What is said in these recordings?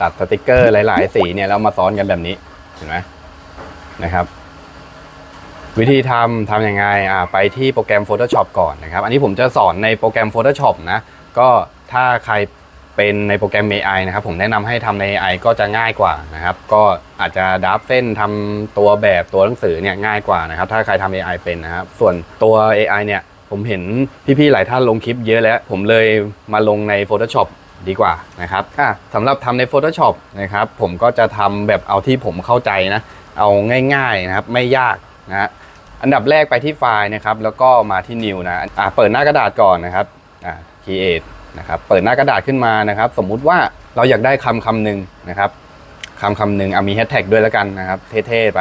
ตัดสติกเกอร์หลาย ๆ สีเนี่ยแล้วมาซ้อนกันแบบนี้เห็นไหมนะครับ วิธีทำทำยังไงอ่าไปที่โปรแกรม Photoshop ก่อนนะครับ อันนี้ผมจะสอนในโปรแกรม Photoshop นะก็ถ้าใครเป็นในโปรแกรม AI นะครับ ผมแนะนำให้ทำใน AI ก็จะง่ายกว่านะครับ ก็อาจจะดับเส้นทำตัวแบบตัวหนังสือเนี่ยง่ายกว่านะครับ ถ้าใครทำ AI เป็นนะครับ ส่วนตัว AI เนี่ยผมเห็นพี่ๆหลายท่านลงคลิปเยอะแล้ว ผมเลยมาลงใน Photoshop ดีกว่านะครับอะสำหรับทำใน Photoshop นะครับผมก็จะทำแบบเอาที่ผมเข้าใจนะ เอาง่ายๆนะครับไม่ยากนะฮะอันดับแรกไปที่ไฟล์นะครับแล้วก็มาที่ New นะอ่าเปิดหน้ากระดาษก่อนนะครับอ่า Create นะครับเปิดหน้ากระดาษขึ้นมานะครับ สมมุติว่าเราอยากได้คำคำหนึ่งนะครับคำคำหนึ่งอะมีแฮชแท็กด้วยแล้วกันนะครับ เท่ๆไป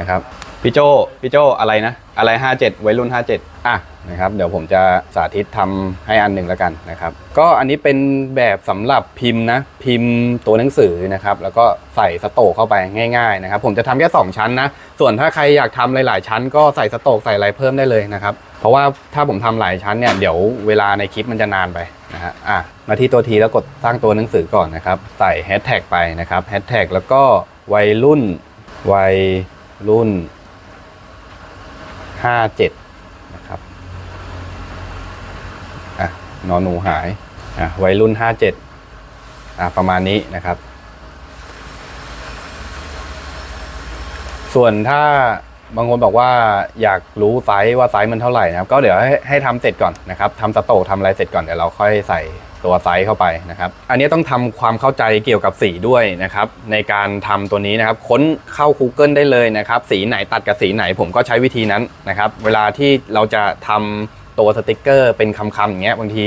นะครับ พี่โจพี่โจอะไรนะ อะไร 57 วัยรุ่น 57 อะนะครับ เดี๋ยวผมจะสาธิตทำให้อันหนึ่งแล้วกันนะครับ ก็อันนี้เป็นแบบสำหรับพิมพ์นะ พิมพ์ตัวหนังสือนะครับ แล้วก็ใส่สโตกเข้าไปง่ายๆนะครับ ผมจะทำแค่ 2 ชั้นนะ ส่วนถ้าใครอยากทำหลายๆ ชั้น ก็ใส่สโตกใส่อะไรเพิ่มได้เลยนะครับ เพราะว่าถ้าผมทำหลายชั้นเนี่ย เดี๋ยวเวลาในคลิปมันจะนานไปนะฮะ อะ มาที่ตัวทีแล้วกดสร้างตัวหนังสือก่อนนะครับ ใส่แฮชแท็กไปนะครับ แฮชแท็กแล้วก็วัยรุ่น วัยรุ่น ห้าเจ็ดนะครับอะนอนหนูหายอะวัยรุ่นห้าเจ็ดอะประมาณนี้นะครับ ส่วนถ้า บางคนบอกว่าอยากรู้ไซส์ว่าไซส์มันเท่าไหร่นะครับ ก็เดี๋ยวให้ให้ทำเสร็จก่อนนะครับทำสโตกทำอะไรเสร็จก่อนเดี๋ยวเราค่อยใส่ตัวไซส์เข้าไปนะครับ อันนี้ต้องทำความเข้าใจเกี่ยวกับสีด้วยนะครับ ในการทำตัวนี้นะครับ ค้นเข้า Google ได้เลยนะครับ สีไหนตัดกับสีไหนผมก็ใช้วิธีนั้นนะครับ เวลาที่เราจะทำตัวสติกเกอร์เป็นคำๆอย่างเงี้ยบางที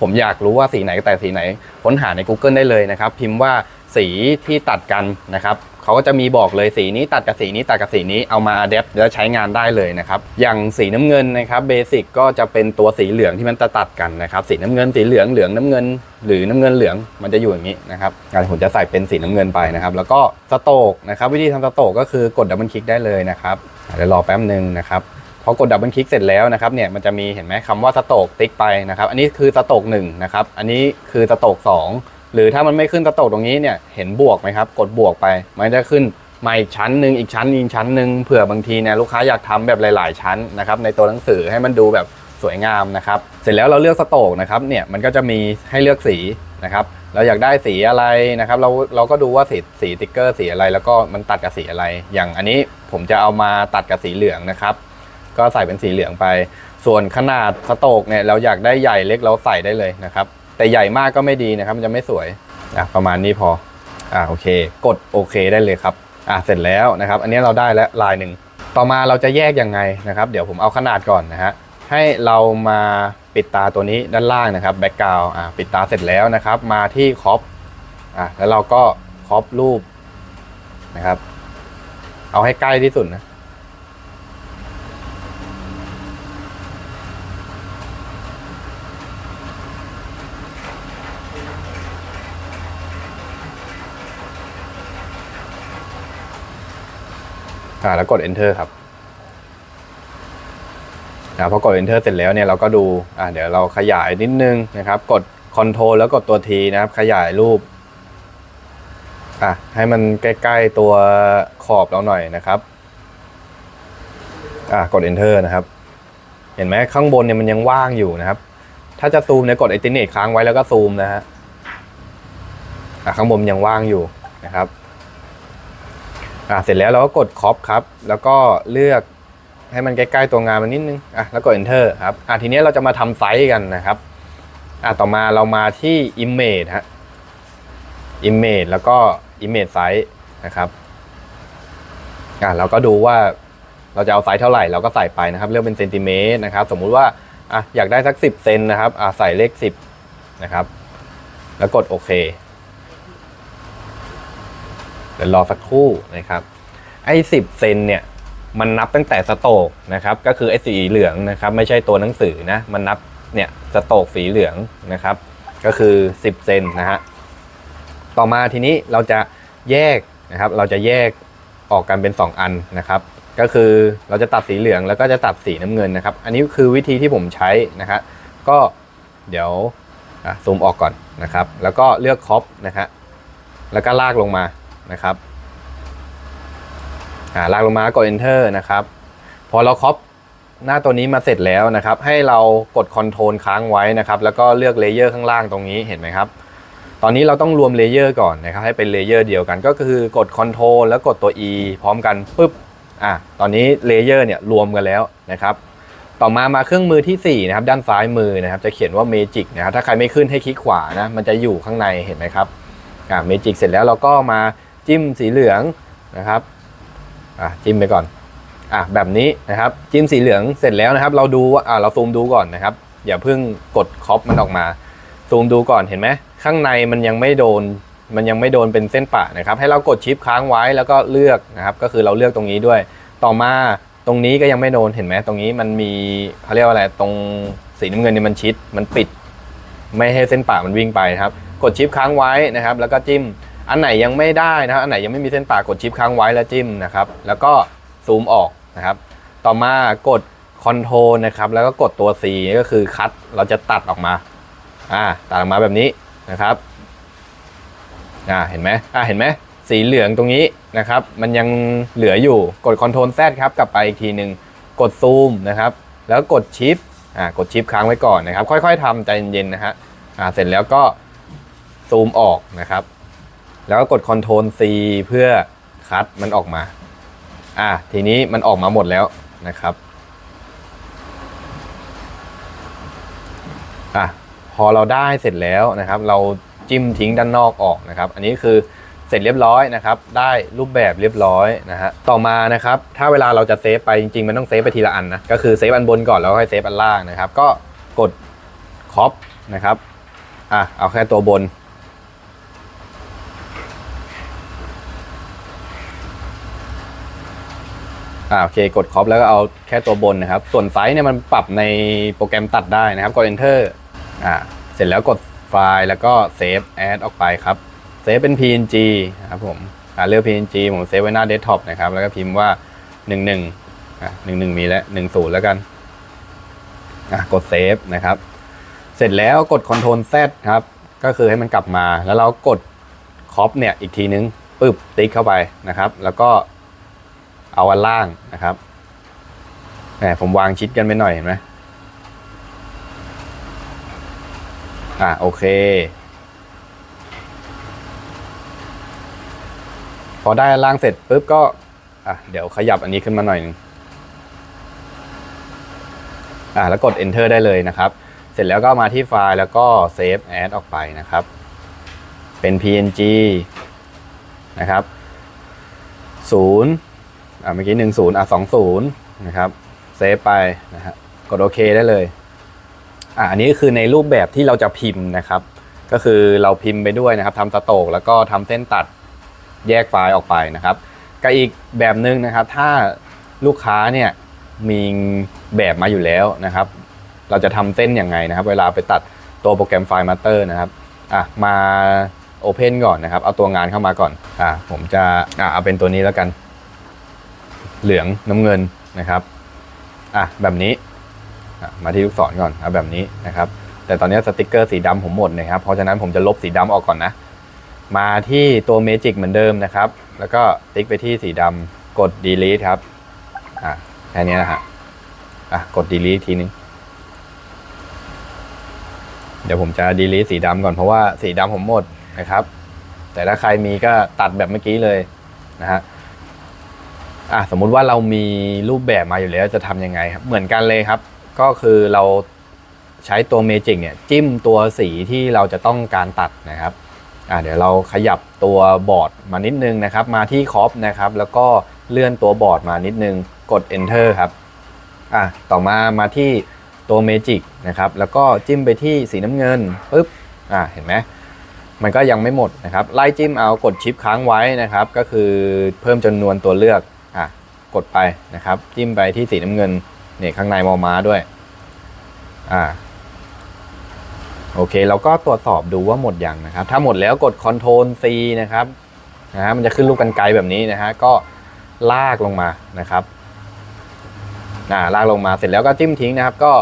ผมอยากรู้ว่าสีไหนกับแต่สีไหน ค้นหาใน Google ได้เลยนะครับ พิมพ์ว่าสีที่ตัดกันนะครับ เขาก็จะมีบอกเลยสีนี้ตัดกับสีนี้ตัดกับสีนี้เอามาอัดแอปแล้วใช้งานได้เลยนะครับอย่างสีน้ำเงินนะครับเบสิกก็จะเป็นตัวสีเหลืองที่มันจะตัดกันนะครับสีน้ำเงินสีเหลืองเหลืองน้ำเงิน หรือน้ำเงินเหลืองมันจะอยู่อย่างนี้นะครับงั้นผมจะใส่เป็นสีน้ำเงินไปนะครับแล้วก็สโตกนะครับวิธีทำสโตกก็คือกดดับเบิลคลิกได้เลยนะครับเดี๋ยวรอแป๊บหนึ่งนะครับพอกดดับเบิลคลิกเสร็จแล้วนะครับเนี่ยมันจะมีเห็นไหมคำว่าสโตกติ๊กไปนะครับอันนี้คือสโตกหนึ่งนะครับอันนี้คือสโตกสอง หรือถ้ามันไม่ขึ้นสโตกตรงนี้เนี่ยเห็นบวกไหมครับ กดบวกไปมันจะขึ้นมาอีกชั้นหนึ่งอีกชั้นอีกชั้นหนึ่งเผื่อบางทีเนี่ยลูกค้าอยากทำแบบหลาย ๆ ชั้นนะครับในตัวหนังสือให้มันดูแบบสวยงามนะครับเสร็จแล้วเราเลือกสโตกนะครับเนี่ยมันก็จะมีให้เลือกสีนะครับเราอยากได้สีอะไรนะครับเราเราก็ดูว่าสีสีติ๊กเกอร์สีอะไร แล้วก็มันตัดกับสีอะไร อย่างอันนี้ผมจะเอามาตัดกับสีเหลืองนะครับ ก็ใส่เป็นสีเหลืองไป ส่วนขนาดสโตกเนี่ยเราอยากได้ใหญ่เล็กเราใส่ได้เลยนะครับ แต่ใหญ่มากก็ไม่ดีนะครับ มันจะไม่สวยอะประมาณนี้พออะโอเค กดโอเคได้เลยครับอะเสร็จแล้วนะครับ อันนี้เราได้แล้วลายหนึ่งต่อมาเราจะแยกยังไงนะครับ เดี๋ยวผมเอาขนาดก่อนนะฮะให้เรามาปิดตาตัวนี้ด้านล่างนะครับแบ็กกราวอะปิดตาเสร็จแล้วนะครับ มาที่ครอปอะแล้วเราก็ครอปรูปนะครับ เอาให้ใกล้ที่สุดนะ อ่าแล้วกด enter ครับอ่าพอกด enter เสร็จแล้วเนี่ยเราก็ดูอ่าเดี๋ยวเราขยายนิดนึงนะครับ กด control แล้วกดตัว T นะครับ ขยายรูปอะให้มันใกล้ๆตัวขอบเราหน่อยนะครับอ่ากด enter นะครับ เห็นไหมข้างบนเนี่ยมันยังว่างอยู่นะครับ ถ้าจะซูมเนี่ยกด Alternate ค้างไว้แล้วก็ซูมนะฮะอะข้างบนยังว่างอยู่นะครับ อะเสร็จแล้วเราก็กดคอปครับ แล้วก็เลือกให้มันใกล้ๆตัวงานมันนิดนึงอะแล้วกด enter ครับอะทีนี้เราจะมาทำไซส์กันนะครับอะต่อมาเรามาที่ image ฮะ image แล้วก็ image size นะครับอะเราก็ดูว่าเราจะเอาไซส์เท่าไหร่เราก็ใส่ไปนะครับเลือกเป็นเซนติเมตรนะครับ สมมุติว่าอะอยากได้สัก 10เซนนะครับอะใส่เลข 10 นะครับ แล้วกดโอเค เดี๋ยวรอสักครู่นะครับไอ้สิบเซนเนี่ยมันนับตั้งแต่สโตกนะครับก็คือไอ้สีเหลืองนะครับไม่ใช่ตัวหนังสือนะมันนับเนี่ยสโตกสีเหลืองนะครับก็คือ 10 เซนนะฮะต่อมาทีนี้เราจะแยกนะครับเราจะแยกออกกันเป็น 2 อันนะครับก็คือเราจะตัดสีเหลืองแล้วก็จะตัดสีน้ำเงินนะครับ อันนี้คือวิธีที่ผมใช้นะครับก็เดี๋ยวซูมออกก่อนนะครับ แล้วก็เลือกครอปนะฮะแล้วก็ลากลงมา นะครับอ่าลากลงมากด enter นะครับ พอเราครอปหน้าตัวนี้มาเสร็จแล้วนะครับ ให้เรากดคอนโทรลค้างไว้นะครับ แล้วก็เลือกเลเยอร์ข้างล่างตรงนี้เห็นไหมครับ ตอนนี้เราต้องรวมเลเยอร์ก่อนนะครับ ให้เป็นเลเยอร์เดียวกัน ก็คือกดคอนโทรลแล้วกดตัว E พร้อมกันปุ๊บอะตอนนี้เลเยอร์เนี่ยรวมกันแล้วนะครับ ต่อมามาเครื่องมือที่4นะครับด้านซ้ายมือนะครับ จะเขียนว่า Magic นะครับถ้าใครไม่ขึ้นให้คลิกขวานะมันจะอยู่ข้างในเห็นไหมครับอ่า Magic เสร็จแล้วเราก็มา จิ้มสีเหลืองนะครับอะจิ้มไปก่อนอะแบบนี้นะครับจิ้มสีเหลืองเสร็จแล้วนะครับ เราดูอ่าเราซูมดูก่อนนะครับ อย่าเพิ่งกดคอปมันออกมาซูมดูก่อนเห็นไหมข้างในมันยังไม่โดน มันยังไม่โดนเป็นเส้นปะนะครับ ให้เรากดชิปค้างไว้แล้วก็เลือกนะครับ ก็คือเราเลือกตรงนี้ด้วย ต่อมาตรงนี้ก็ยังไม่โดนเห็นไหมตรงนี้มันมีเขาเรียกว่าอะไรตรงสีน้ำเงินนี่มันชิดมันปิด ไม่ให้เส้นปะมันวิ่งไปครับ กดชิปค้างไว้นะครับ แล้วก็จิ้ม อันไหนยังไม่ได้นะครับ อันไหนยังไม่มีเส้นปะกดชิปค้างไว้แล้วจิ้มนะครับ แล้วก็ซูมออกนะครับ ต่อมากดคอนโทรนะครับ แล้วก็กดตัว C ก็คือคัด เราจะตัดออกมา อ่า ตัดออกมาแบบนี้นะครับ อ่า เห็นไหมอ่า เห็นไหม สีเหลืองตรงนี้นะครับ มันยังเหลืออยู่ กด Ctrl Z ครับ กลับไปอีกทีหนึ่งกดซูมนะครับ แล้วกดชิป อ่า กดชิปค้างไว้ก่อนนะครับ ค่อย ๆทำใจเย็นๆนะฮะ อ่า เสร็จแล้วก็ซูมออกนะครับ แล้วก็กด Ctrl C เพื่อคัดมันออกมา อ่าทีนี้มันออกมาหมดแล้วนะครับ อะพอเราได้เสร็จแล้วนะครับ เราจิ้มทิ้งด้านนอกออกนะครับ อันนี้คือเสร็จเรียบร้อยนะครับ ได้รูปแบบเรียบร้อยนะฮะ ต่อมานะครับ ถ้าเวลาเราจะเซฟไปจริงๆ มันต้องเซฟไปทีละอันนะ ก็คือเซฟอันบนก่อนแล้วค่อยเซฟอันล่างนะครับ ก็กดคอปนะครับ อะเอาแค่ตัวบน อ่าโอเคกดคอปแล้วก็เอาแค่ตัวบนนะครับ ส่วนไซส์เนี่ยมันปรับในโปรแกรมตัดได้นะครับกด enter อ่าเสร็จแล้วกดไฟล์แล้วก็เซฟแอดออกไปครับเซฟเป็น png นะครับผมอ่าเลือก png ผมเซฟไว้หน้าเดสก์ท็อปนะครับแล้วก็พิมพ์ว่า 11อะ11 มีแล้ว 10 แล้วกันอะกดเซฟนะครับ เสร็จแล้วกด Ctrl Z ครับ ก็คือให้มันกลับมา แล้วเรากดคอปเนี่ยอีกทีนึงปึ๊บติ๊กเข้าไปนะครับ แล้วก็ เอาอันล่างนะครับแหมผมวางชิดกันไปหน่อยเห็นไหมอะโอเค พอได้อันล่างเสร็จปุ๊บก็อะเดี๋ยวขยับอันนี้ขึ้นมาหน่อยนึงอะแล้วกด enter ได้เลยนะครับ เสร็จแล้วก็มาที่ไฟล์แล้วก็ save as ออกไปนะครับ เป็น png นะครับศูนย์ อ่าเมื่อกี้หนึ่งศูนย์อะสองศูนย์นะครับเซฟไปนะฮะกดโอเคได้เลยอ่าอันนี้คือในรูปแบบที่เราจะพิมพ์นะครับ ก็คือเราพิมพ์ไปด้วยนะครับทำสโตกแล้วก็ทำเส้นตัดแยกไฟล์ออกไปนะครับกับอีกแบบหนึ่งนะครับ ถ้าลูกค้าเนี่ยมีแบบมาอยู่แล้วนะครับ เราจะทำเส้นยังไงนะครับ เวลาไปตัดตัวโปรแกรมไฟล์มาสเตอร์นะครับอะมาโอเพนก่อนนะครับ เอาตัวงานเข้ามาก่อนอะผมจะอะเอาเป็นตัวนี้แล้วกัน เหลืองน้ำเงินนะครับอะแบบนี้มาที่ลูกศรก่อนเอาแบบนี้นะครับ แต่ตอนนี้สติกเกอร์สีดำผมหมดนะครับ เพราะฉะนั้นผมจะลบสีดำออกก่อนนะ มาที่ตัวเมจิกเหมือนเดิมนะครับ แล้วก็ติ๊กไปที่สีดำกด delete ครับอะแค่นี้นะฮะอะกด delete ทีนึงเดี๋ยวผมจะ delete สีดำก่อนเพราะว่าสีดำผมหมดนะครับ แต่ถ้าใครมีก็ตัดแบบเมื่อกี้เลยนะฮะ อะสมมุติว่าเรามีรูปแบบมาอยู่แล้วจะทำยังไงครับ เหมือนกันเลยครับ ก็คือเราใช้ตัวเมจิกเนี่ยจิ้มตัวสีที่เราจะต้องการตัดนะครับอะเดี๋ยวเราขยับตัวบอร์ดมานิดนึงนะครับ มาที่คอปนะครับ แล้วก็เลื่อนตัวบอร์ดมานิดนึงกด enter ครับอะต่อมามาที่ตัวเมจิกนะครับ แล้วก็จิ้มไปที่สีน้ำเงินปุ๊บอะเห็นไหมมันก็ยังไม่หมดนะครับ ไล่จิ้มเอากดชิปค้างไว้นะครับ ก็คือเพิ่มจำนวนตัวเลือก กดไปนะครับ จิ้มไปที่สีน้ำเงินเนี่ยข้างในมอม้าด้วยอ่าโอเคเราก็ตรวจสอบดูว่าหมดยังนะครับ ถ้าหมดแล้วกด Ctrl C นะครับนะฮะมันจะขึ้นรูปกันไกลแบบนี้นะฮะก็ลากลงมานะครับอ่าลากลงมาเสร็จแล้วก็จิ้มทิ้งนะครับ ก็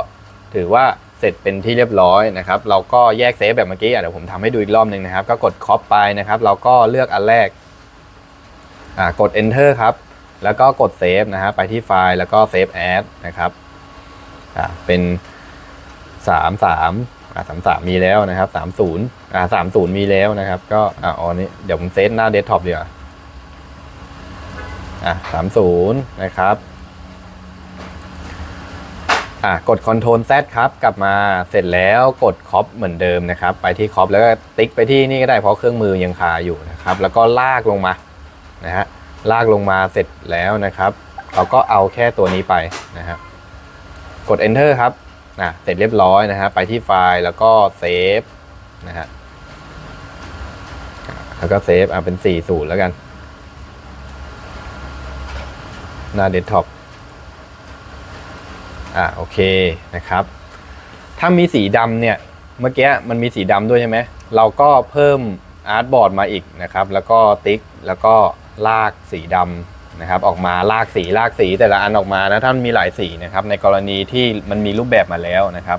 ถือว่าเสร็จเป็นที่เรียบร้อยนะครับ เราก็แยกเซฟแบบเมื่อกี้อะเดี๋ยวผมทำให้ดูอีกรอบหนึ่งนะครับ ก็กดคอปไปนะครับ เราก็เลือกอันแรกอ่ากด enter ครับ แล้วก็กดเซฟนะฮะไปที่ไฟล์แล้วก็เซฟแอดนะครับอ่าเป็นสามสามอ่าสามสามมีแล้วนะครับสามศูนย์อ่าสามศูนย์มีแล้วนะครับ ก็อ่าอ๋อนี่เดี๋ยวผมเซตหน้าเดสก์ท็อปดีกว่าอะสามศูนย์นะครับอะกด Ctrl Z ครับ กลับมาเสร็จแล้วกดคอปเหมือนเดิมนะครับ ไปที่คอปแล้วก็ติ๊กไปที่นี่ก็ได้เพราะเครื่องมือยังคาอยู่นะครับ แล้วก็ลากลงมานะฮะ ลากลงมาเสร็จแล้วนะครับ เราก็เอาแค่ตัวนี้ไปนะฮะกด Enter ครับอะเสร็จเรียบร้อยนะฮะไปที่ไฟล์แล้วก็เซฟนะฮะแล้วก็เซฟอะเป็น 40 แล้วกัน หน้าเดสก์ท็อปอ่าโอเคนะครับ ถ้ามีสีดำเนี่ย เมื่อกี้มันมีสีดำด้วยใช่ไหม เราก็เพิ่มอาร์ตบอร์ดมาอีกนะครับ แล้วก็ติ๊กแล้วก็ ลากสีดำนะครับ ออกมาลากสีลากสีแต่ละอันออกมานะถ้ามันมีหลายสีนะครับ ในกรณีที่มันมีรูปแบบมาแล้วนะครับ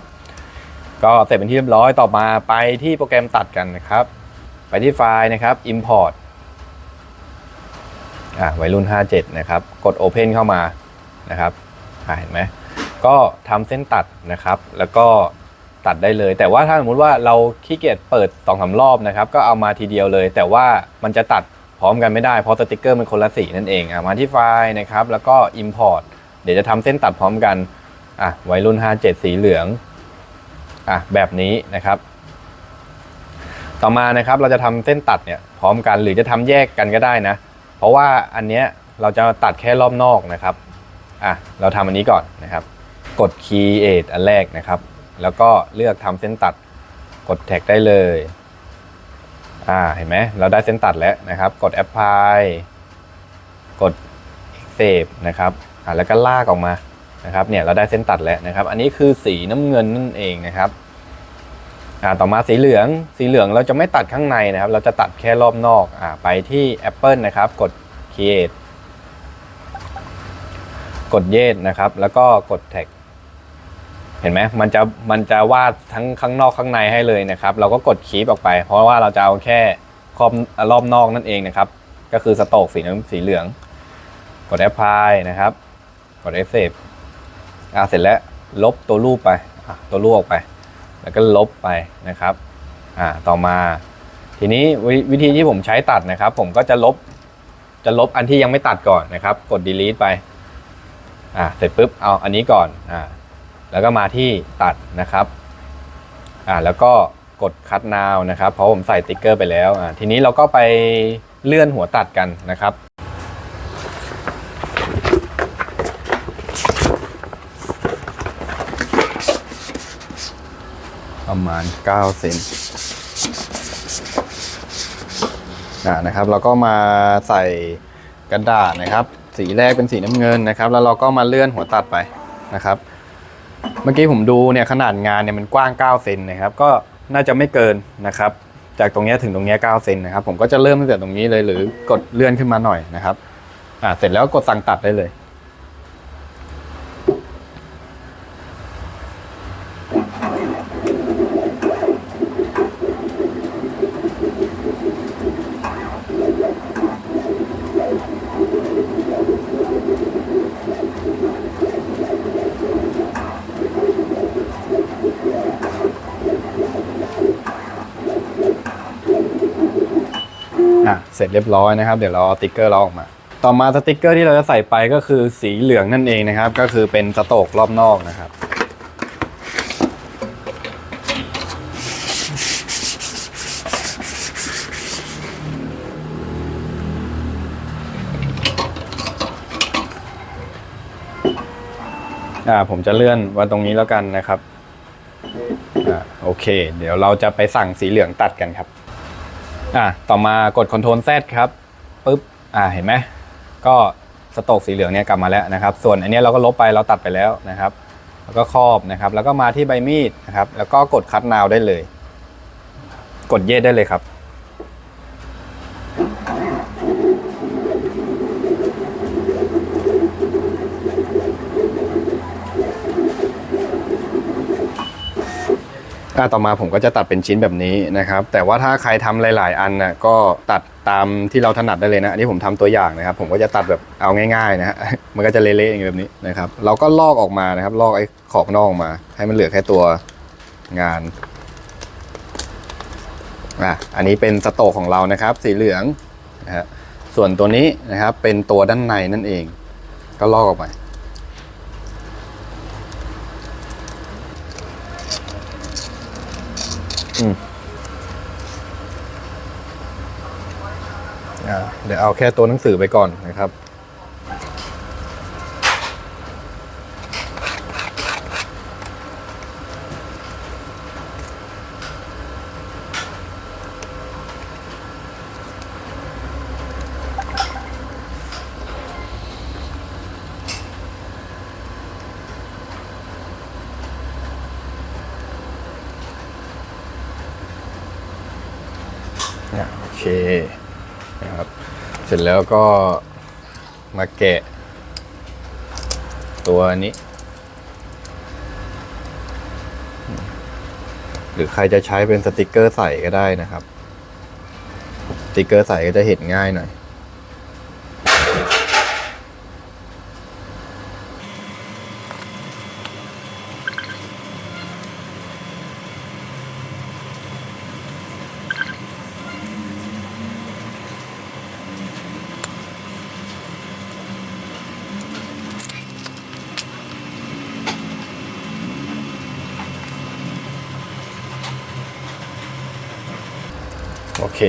ก็เสร็จเป็นที่เรียบร้อยต่อมาไปที่โปรแกรมตัดกันนะครับ ไปที่ไฟล์นะครับ import อ่าวัยรุ่น 57 นะครับ กด open เข้ามานะครับเห็นไหมก็ทำเส้นตัดนะครับ แล้วก็ตัดได้เลย แต่ว่าถ้าสมมติว่าเราขี้เกียจเปิด2อสารอบนะครับ ก็เอามาทีเดียวเลย แต่ว่ามันจะตัด พร้อมกันไม่ได้เพราะสติกเกอร์มันคนละสีนั่นเองอะมาที่ไฟล์นะครับ แล้วก็ Import เดี๋ยวจะทำเส้นตัดพร้อมกันอะวัยรุ่น 57 สีเหลืองอะแบบนี้นะครับ ต่อมานะครับเราจะทำเส้นตัดเนี่ยพร้อมกันหรือจะทำแยกกันก็ได้นะ เพราะว่าอันเนี้ยเราจะตัดแค่รอบนอกนะครับอะเราทำอันนี้ก่อนนะครับ กด create อันแรกนะครับ แล้วก็เลือกทำเส้นตัดกดแท็กได้เลย อ่าเห็นไหมเราได้เส้นตัดแล้วนะครับ กด apply กด save นะครับอ่าแล้วก็ลากออกมานะครับเนี่ยเราได้เส้นตัดแล้วนะครับ อันนี้คือสีน้ำเงินนั่นเองนะครับอ่าต่อมาสีเหลืองสีเหลืองเราจะไม่ตัดข้างในนะครับ เราจะตัดแค่รอบนอกอ่าไปที่ Apple นะครับ กด create กดเยสนะครับ แล้วก็กดแท็ก เห็นไหมมันจะมันจะวาดทั้งข้างนอกข้างในให้เลยนะครับ เราก็กดคีปออกไป เพราะว่าเราจะเอาแค่ครอบรอบนอกนั่นเองนะครับ ก็คือสโตกสีน้ำสีเหลือง กดแอปพลายนะครับ กดเอฟเฟอ่าเสร็จแล้วลบตัวรูปไปตัวรูปออกไป แล้วก็ลบไปนะครับอ่าต่อมา ทีนี้ววิธีที่ผมใช้ตัดนะครับ ผมก็จะลบจะลบอันที่ยังไม่ตัดก่อนนะครับ กด delete ไปอ่าเสร็จปุ๊บเอาอันนี้ก่อนอ่า แล้วก็มาที่ตัดนะครับอ่าแล้วก็กด cut now นะครับ เพราะผมใส่ติ๊กเกอร์ไปแล้วอ่าทีนี้เราก็ไปเลื่อนหัวตัดกันนะครับประมาณ 9 เซนอ่านะครับ เราก็มาใส่กระดาษนะครับ สีแรกเป็นสีน้ำเงินนะครับ แล้วเราก็มาเลื่อนหัวตัดไปนะครับ มื่อกี้ผมดูเนี่ยขนาดงานเนี่ยมันกว้าง 9 เซนนะครับ ก็น่าจะไม่เกินนะครับ จากตรงนี้ถึงตรงนี้9เซนนะครับ ผมก็จะเริ่มตั้งแต่ตรงนี้เลยหรือกดเลื่อนขึ้นมาหน่อยนะครับอ่าเสร็จแล้วกดสั่งตัดได้เลย เสร็จเรียบร้อยนะครับ เดี๋ยวเราเอาติ๊กเกอร์เราออกมา ต่อมาสติ๊กเกอร์ที่เราจะใส่ไปก็คือสีเหลืองนั่นเองนะครับ ก็คือเป็นสโตกรอบนอกนะครับอ่าผมจะเลื่อนไว้ตรงนี้แล้วกันนะครับอ่าโอเค เดี๋ยวเราจะไปสั่งสีเหลืองตัดกันครับ อะต่อมากด Ctrl Z ครับปุ๊บอ่าเห็นไหมก็สโตกสีเหลืองเนี่ยกลับมาแล้วนะครับ ส่วนอันนี้เราก็ลบไปเราตัดไปแล้วนะครับ แล้วก็ครอบนะครับ แล้วก็มาที่ใบมีดนะครับ แล้วก็กดคัดนาวได้เลย กดเยดได้เลยครับ ต่อมาผมก็จะตัดเป็นชิ้นแบบนี้นะครับ แต่ว่าถ้าใครทำหลาย ๆ อันน่ะก็ตัดตามที่เราถนัดได้เลยนะ อันนี้ผมทำตัวอย่างนะครับ ผมก็จะตัดแบบเอาง่าย ๆ นะฮะ มันก็จะเละๆอย่างแบบนี้นะครับ เราก็ลอกออกมานะครับ ลอกไอ้ขอบนอกออกมา ให้มันเหลือแค่ตัวงานอะอันนี้เป็นสโตกของเรานะครับ สีเหลืองนะฮะส่วนตัวนี้นะครับเป็นตัวด้านในนั่นเอง ก็ลอกออกมา อ่า เดี๋ยวเอาแค่ตัวหนังสือไปก่อนนะครับ เนี่ยโอเค เสร็จแล้วก็มาแกะ ตัวนี้ หรือใครจะใช้เป็นสติกเกอร์ใส่ก็ได้นะครับ สติกเกอร์ใส่ก็จะเห็นง่ายหน่อย เค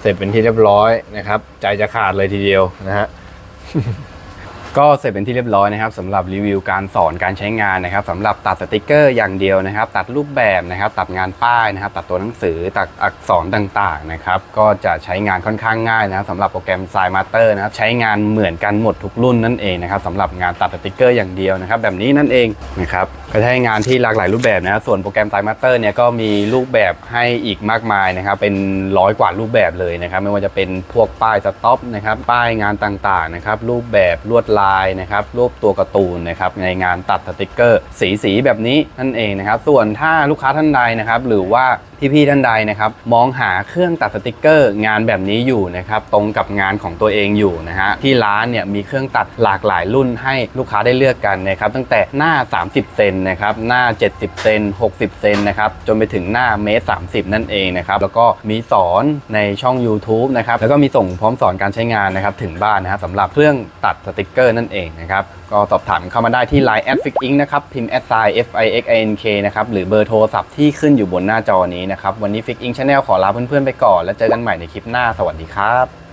เสร็จเป็นที่เรียบร้อยนะครับ ใจจะขาดเลยทีเดียวนะฮะก็เสร็จเป็นที่เรียบร้อยนะครับสำหรับรีวิวการสอนการใช้งานนะครับสำหรับตัดสติกเกอร์อย่างเดียวนะครับ ตัดรูปแบบนะครับ ตัดงานป้ายนะครับ ตัดตัวหนังสือตัดอักษรต่างๆนะครับ ก็จะใช้งานค่อนข้างง่ายนะครับสำหรับโปรแกรม s i มาสเตอร์นะครับใช้งานเหมือนกันหมดทุกรุ่นนั่นเองนะครับสำหรับงานตัดสติกเกอร์อย่างเดียวนะครับ แบบนี้นั่นเองนะครับ ก็ใช้งานที่หลากหลายรูปแบบนะครับส่วนโปรแกรมไตรมาสเตอร์เนี่ยก็มีรูปแบบให้อีกมากมายนะครับเป็นร้อยกว่ารูปแบบเลยนะครับไม่ว่าจะเป็นพวกป้ายสต็อปนะครับป้ายงานต่างๆนะครับรูปแบบลวดลายนะครับรูปตัวการ์ตูนนะครับในงานตัดสติกเกอร์ สีสีๆแบบนี้นั่นเองนะครับส่วนถ้าลูกค้าท่านใดนะครับหรือว่า พี่ๆท่านใดนะครับมองหาเครื่องตัดสติกเกอร์ งานแบบนี้อยู่นะครับตรงกับงานของตัวเองอยู่นะฮะที่ร้านเนี่ยมีเครื่องตัดหลากหลายรุ่นให้ลูกค้าได้เลือกกันนะครับตั้งแต่หน้า 30 เซนนะครับหน้า 70 เซน60 เซนนะครับจนไปถึงหน้าเมตร30 นั่นเองนะครับแล้วก็มีสอนในช่อง YouTube นะครับแล้วก็มีส่งพร้อมสอนการใช้งานนะครับถึงบ้านนะครับสำหรับเครื่องตัดสติกเกอร์นั่นเองนะครับก็สอบถามเข้ามาได้ที่ Line แอดฟิกอิงนะครับพิมพ์แอดไซ F I X I N K นะครับหรือเบอร์โทรศัพท์ที่ขึ้นอยู่บนหน้าจอนี้นะครับ วันนี้ฟิกอิงชาแนลขอลาเพื่อนๆไปก่อน แล้วเจอกันใหม่ในคลิปหน้า สวัสดีครับ